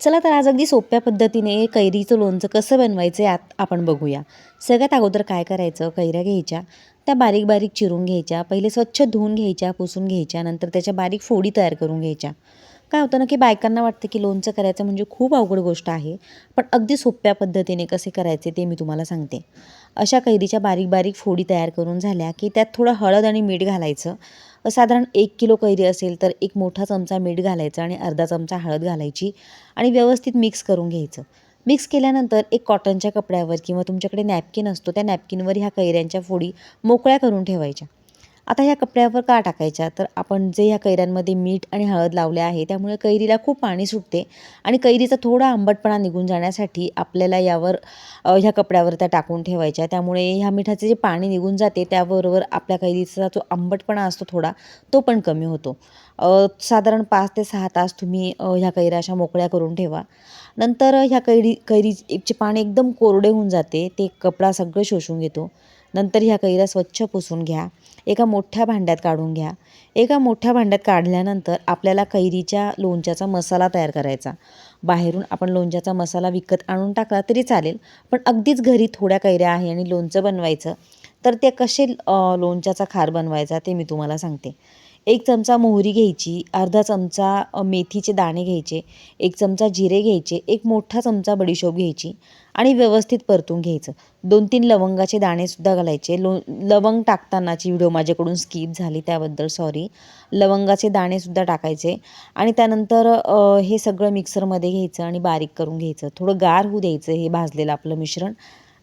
चला तर आज अगदी सोप्या पद्धतीने कैरीचं लोणचं कसं बनवायचं यात आपण बघूया. सगळ्यात अगोदर काय करायचं? कैऱ्या घ्यायच्या त्या बारीक बारीक चिरून घ्यायच्या पहिले स्वच्छ धुवून घ्यायच्या पुसून घ्यायच्या नंतर त्याच्या बारीक फोडी तयार करून घ्यायच्या. काय होतं ना की बायकांना वाटतं की लोणचं करायचं म्हणजे खूप अवघड गोष्ट आहे पण अगदी सोप्या पद्धतीने कसे करायचे ते मी तुम्हाला सांगते. अशा कैरीच्या बारीक बारीक फोडी तयार करून झाल्या की त्यात थोडं हळद आणि मीठ घालायचं. साधारण एक किलो कैरी असेल तर एक मोठा चमचा मीठ घालायचा आणि अर्धा चमचा हळद घालायची आणि व्यवस्थित मिक्स करून घ्यायचं. मिक्स केल्यानंतर एक कॉटनच्या कपड्यावर किंवा तुमच्याकडे नॅपकिन असतो त्या नॅपकिनवर ह्या कैऱ्यांच्या फोडी मोकळ्या करून ठेवायच्या. आता ह्या कपड्यावर का टाकायच्या? तर आपण जे ह्या कैऱ्यांमध्ये मीठ आणि हळद लावले आहे त्यामुळे कैरीला खूप पाणी सुटते आणि कैरीचा थोडा आंबटपणा निघून जाण्यासाठी आपल्याला यावर ह्या कपड्यावर त्या टाकून ठेवायच्या. त्यामुळे ह्या मिठाचे जे पाणी निघून जाते त्याबरोबर आपल्या कैरीचा जो आंबटपणा असतो थोडा तो पण कमी होतो. साधारण पाच ते सहा तास तुम्ही ह्या कैऱ्या अशा मोकळ्या करून ठेवा. नंतर ह्या कैरी कैरीचे पाणी एकदम कोरडे होऊन जाते ते कपडा सगळं शोषून घेतो. नंतर ह्या कैऱ्या स्वच्छ पुसून घ्या. एका मोठ्या भांड्यात काढून घ्या. एका मोठ्या भांड्यात काढल्यानंतर आपल्याला कैरीच्या लोणच्याचा मसाला तयार करायचा. बाहेरून आपण लोणच्याचा मसाला विकत आणून टाकला तरी चालेल पण अगदीच घरी थोड्या कैऱ्या आहे आणि लोणचं बनवायचं तर ते कसे लोणच्याचा खार बनवायचा ते मी तुम्हाला सांगते. एक चमचा मोहरी घ्यायची अर्धा चमचा मेथीचे दाणे घ्यायचे एक चमचा जिरे घ्यायचे एक मोठा चमचा बडीशोप घ्यायची आणि व्यवस्थित परतून घ्यायचं. दोन तीन लवंगाचे दाणेसुद्धा घालायचे. लो लवंग टाकतानाची व्हिडिओ माझ्याकडून स्किप झाली त्याबद्दल सॉरी लवंगाचे दाणेसुद्धा टाकायचे आणि त्यानंतर हे सगळं मिक्सरमध्ये घ्यायचं आणि बारीक करून घ्यायचं. थोडं गार होऊ द्यायचं हे भाजलेलं आपलं मिश्रण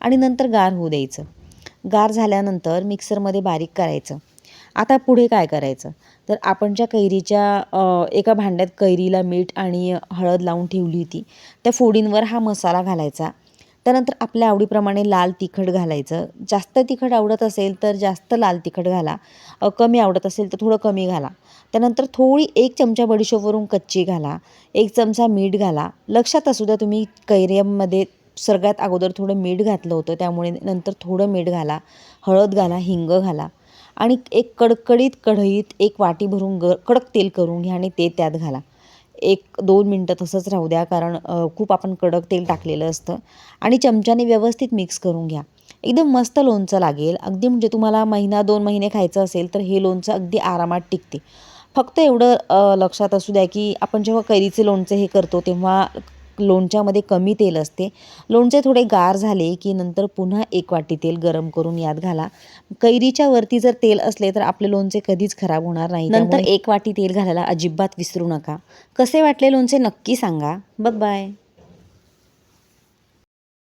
आणि नंतर गार होऊ द्यायचं. गार झाल्यानंतर मिक्सरमध्ये बारीक करायचं. आता पुढे काय करायचं? तर आपण ज्या कैरीच्या एका भांड्यात कैरीला मीठ आणि हळद लावून ठेवली होती त्या फोडींवर हा मसाला घालायचा. त्यानंतर आपल्या आवडीप्रमाणे लाल तिखट घालायचं. जास्त तिखट आवडत असेल तर जास्त लाल तिखट घाला. कमी आवडत असेल तर थोडं कमी घाला. त्यानंतर थोडी एक चमचा बडीशोपवरून कच्ची घाला. एक चमचा मीठ घाला. लक्षात असू द्या तुम्ही कैऱ्यामध्ये सगळ्यात अगोदर थोडं मीठ घातलं होतं त्यामुळे नंतर थोडं मीठ घाला. हळद घाला हिंग घाला. आणि एक कडकडीत कढईत एक वाटी भरून ग कडक तेल करून घ्या आणि ते त्यात घाला. एक दोन मिनटं तसंच राहू द्या कारण खूप आपण कडक तेल टाकलेलं असतं. आणि चमच्याने व्यवस्थित मिक्स करून घ्या. एकदम मस्त लोणचं लागेल. अगदी म्हणजे तुम्हाला महिना दोन महिने खायचं असेल तर हे लोणचं अगदी आरामात टिकते. फक्त एवढं लक्षात असू द्या की आपण जेव्हा कैरीचे लोणचे हे करतो तेव्हा लोणच्यामध्ये कमी तेल असते. लोणचे थोडे गार झाले की नंतर पुन्हा एक वाटी तेल गरम करून यात घाला. कैरीच्या वरती जर तेल असले तर आपले लोणचे कधीच खराब होणार नाही. नंतर एक वाटी तेल घालायला अजिबात विसरू नका. कसे वाटले लोणचे नक्की सांगा. बघ बाय